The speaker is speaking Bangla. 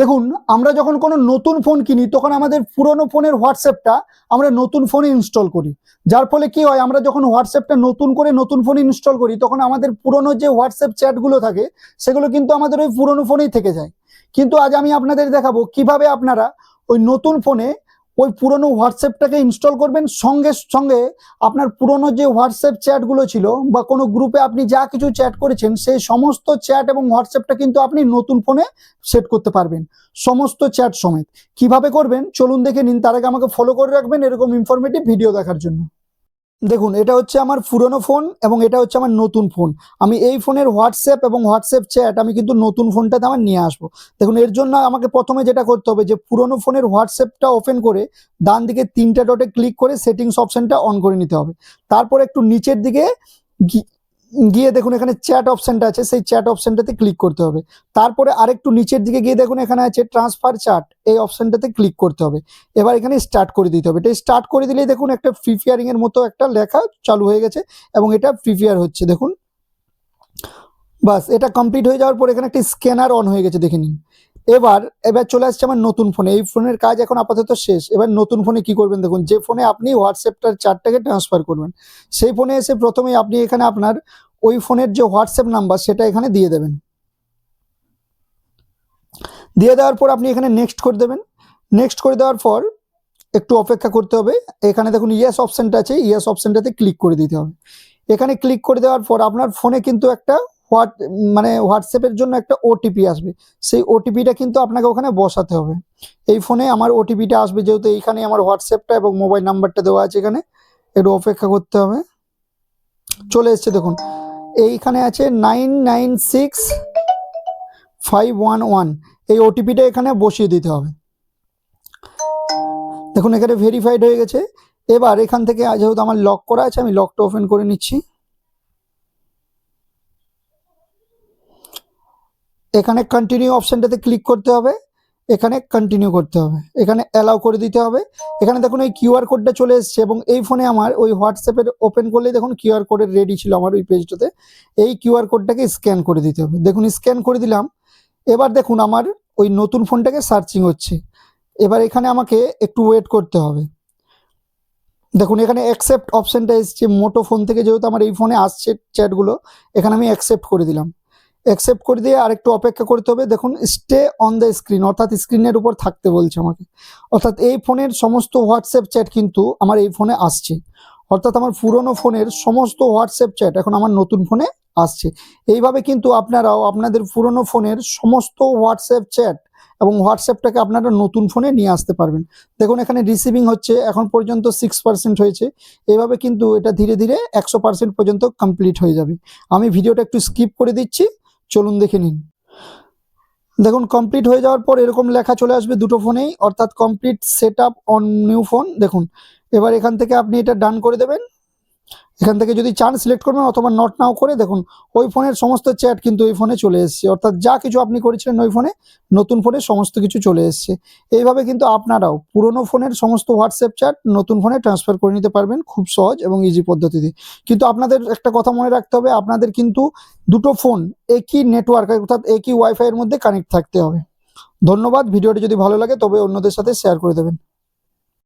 দেখুন, আমরা যখন কোনো নতুন ফোন কিনি, তখন আমাদের পুরনো ফোনের হোয়াটসঅ্যাপটা আমরা নতুন ফোনে ইনস্টল করি। যার ফলে কি হয়, আমরা যখন হোয়াটসঅ্যাপটা নতুন করে নতুন ফোনে ইনস্টল করি, তখন আমাদের পুরনো যে হোয়াটসঅ্যাপ চ্যাটগুলো থাকে, সেগুলো কিন্তু আমাদের ওই পুরনো ফোনেই থেকে যায়। কিন্তু আজ আমি আপনাদের দেখাবো কীভাবে আপনারা ওই নতুন ফোনে ওই পুরনো হোয়াটসঅ্যাপটাকে ইনস্টল করবেন। সঙ্গে সঙ্গে আপনার পুরনো যে হোয়াটসঅ্যাপ চ্যাটগুলো ছিল বা কোনো গ্রুপে আপনি যা কিছু চ্যাট করেছেন, সেই সমস্ত চ্যাট এবং হোয়াটসঅ্যাপটা কিন্তু আপনি নতুন ফোনে সেট করতে পারবেন। সমস্ত চ্যাট সমেত। কীভাবে করবেন? চলুন দেখে নিন। তার আগে আমাকে ফলো করে রাখবেন এরকম ইনফরমেটিভ ভিডিও দেখার জন্য। দেখুন, এটা হচ্ছে আমার পুরনো ফোন এবং এটা হচ্ছে আমার নতুন ফোন। আমি এই ফোনের হোয়াটসঅ্যাপ এবং হোয়াটসঅ্যাপ চ্যাট আমি কিন্তু নতুন ফোনটাতে আমার নিয়ে আসব। দেখুন, এর জন্য আমাকে প্রথমে যেটা করতে হবে যে, পুরনো ফোনের হোয়াটসঅ্যাপটা ওপেন করে ডান দিকে তিনটা ডটে ক্লিক করে সেটিংস অপশানটা অন করে নিতে হবে। তারপর একটু নিচের দিকে গিয়ে দেখুন এখানে চ্যাট অপশনটা আছে, সেই চ্যাট অপশনটাতে ক্লিক করতে হবে। তারপরে আরেকটু নিচের দিকে গিয়ে দেখুন এখানে আছে ট্রান্সফার চার্ট এই অপশনটাতে ক্লিক করতে হবে। এবার এখানে স্টার্ট করে দিতে হবে। এটা স্টার্ট করে দিলেই দেখুন একটা ফ্রি এর মতো একটা লেখা চালু হয়ে গেছে এবং এটা ফ্রি ফায়ার হচ্ছে, দেখুন। বাস, এটা কমপ্লিট হয়ে যাওয়ার পর এখানে একটা স্ক্যানার অন হয়ে গেছে, দেখে নিন। এবার এবার চলে আসছে আমার নতুন ফোনে এই ফোনের কাজ এখন আপাতত শেষ। এবার নতুন ফোনে কি করবেন দেখুন, যে ফোনে আপনি হোয়াটসঅ্যাপটার চারটাকে ট্রান্সফার করবেন, সেই ফোনে এসে প্রথমেই আপনি এখানে আপনার ওই ফোনের যে হোয়াটসঅ্যাপ নাম্বার সেটা এখানে দিয়ে দেবেন। দিয়ে দেওয়ার পর আপনি এখানে নেক্সট করে দেবেন। নেক্সট করে দেওয়ার পর একটু অপেক্ষা করতে হবে। এখানে দেখুন ইয়েস অপশনটা আছে ইয়েস অপশানটাতে ক্লিক করে দিতে হবে। এখানে ক্লিক করে দেওয়ার পর আপনার ফোনে কিন্তু একটা হোয়াট মানে হোয়াটসঅ্যাপের জন্য একটা ওটিপি আসবে। সেই ওটিপিটা কিন্তু আপনাকে ওখানে বসাতে হবে। এই ফোনে আমার ওটিপিটা আসবে যেহেতু এইখানে আমার হোয়াটসঅ্যাপটা এবং মোবাইল নাম্বারটা দেওয়া আছে এখানে। একটু অপেক্ষা করতে হবে। চলে এসছে দেখুন। এইখানে আছে nine nine six five one one এই ওটিপিটা এখানে বসিয়ে দিতে হবে। দেখুন, এখানে ভেরিফাইড হয়ে গেছে। এবার এখান থেকে যেহেতু আমার লক করা আছে, আমি লকটা ওপেন করে নিচ্ছি। এখানে কন্টিনিউ অপশনটাতে ক্লিক করতে হবে, এখানে কন্টিনিউ করতে হবে, এখানে অ্যালাউ করে দিতে হবে। এখানে দেখুন এই কিউআর কোডটা চলে এসছে এবং এই ফোনে আমার ওই হোয়াটসঅ্যাপের ওপেন করলেই দেখুন কিউআর কোডের রেডি ছিল আমার ওই পেজটাতে এই কিউআর কোডটাকে স্ক্যান করে দিতে হবে। দেখুন স্ক্যান করে দিলাম, এবার দেখুন আমার ওই নতুন ফোনটাকে সার্চিং হচ্ছে। এবার এখানে আমাকে একটু ওয়েট করতে হবে। দেখুন এখানে অ্যাকসেপ্ট অপশনটা এসছে, মোটো ফোন থেকে যেহেতু আমার এই ফোনে আসছে চ্যাটগুলো এখানে আমি অ্যাকসেপ্ট করে দিলাম। অ্যাকসেপ্ট করে দিয়ে আরেকটু অপেক্ষা করতে হবে। দেখুন স্টে অন দ্য স্ক্রিন অর্থাৎ স্ক্রিনের উপর থাকতে বলছে আমাকে। অর্থাৎ এই ফোনের সমস্ত হোয়াটসঅ্যাপ চ্যাট কিন্তু আমার এই ফোনে আসছে। অর্থাৎ আমার পুরনো ফোনের সমস্ত হোয়াটসঅ্যাপ চ্যাট এখন আমার নতুন ফোনে আসছে। এইভাবে কিন্তু আপনারাও আপনাদের পুরনো ফোনের সমস্ত হোয়াটসঅ্যাপ চ্যাট এবং হোয়াটসঅ্যাপটাকে আপনারা নতুন ফোনে নিয়ে আসতে পারবেন। দেখুন, এখানে রিসিভিং হচ্ছে, এখন পর্যন্ত সিক্স পার্সেন্ট হয়েছে। এইভাবে কিন্তু এটা ধীরে ধীরে একশো পার্সেন্ট পর্যন্ত কমপ্লিট হয়ে যাবে। আমি ভিডিওটা একটু স্কিপ করে দিচ্ছি। চলুন দেখে নিন। দেখুন কমপ্লিট হয়ে যাওয়ার পর এরকম লেখা চলে আসবে দুটো ফোনেই, অর্থাৎ complete set on new phone দেখুন, এবার এখান থেকে আপনি এটা ডান করে দেবেন। এখান থেকে যদি চান সিলেক্ট করবেন অথবা নট নাও করে দেখুন, ওই ফোনের সমস্ত চ্যাট কিন্তু ওই ফোনে চলে এসছে। অর্থাৎ যা কিছু আপনি করেছিলেন ওই ফোনে নতুন ফোনে সমস্ত কিছু চলে এসছে। এইভাবে কিন্তু আপনারাও পুরনো ফোনের সমস্ত হোয়াটসঅ্যাপ চ্যাট নতুন ফোনে ট্রান্সফার করে নিতে পারবেন খুব সহজ এবং ইজি পদ্ধতিতে। কিন্তু আপনাদের একটা কথা মনে রাখতে হবে, আপনাদের কিন্তু দুটো ফোন একই নেটওয়ার্ক অর্থাৎ একই ওয়াইফাইয়ের মধ্যে কানেক্ট থাকতে হবে। ধন্যবাদ, ভিডিওটি যদি ভালো লাগে তবে অন্যদের সাথে শেয়ার করে দেবেন।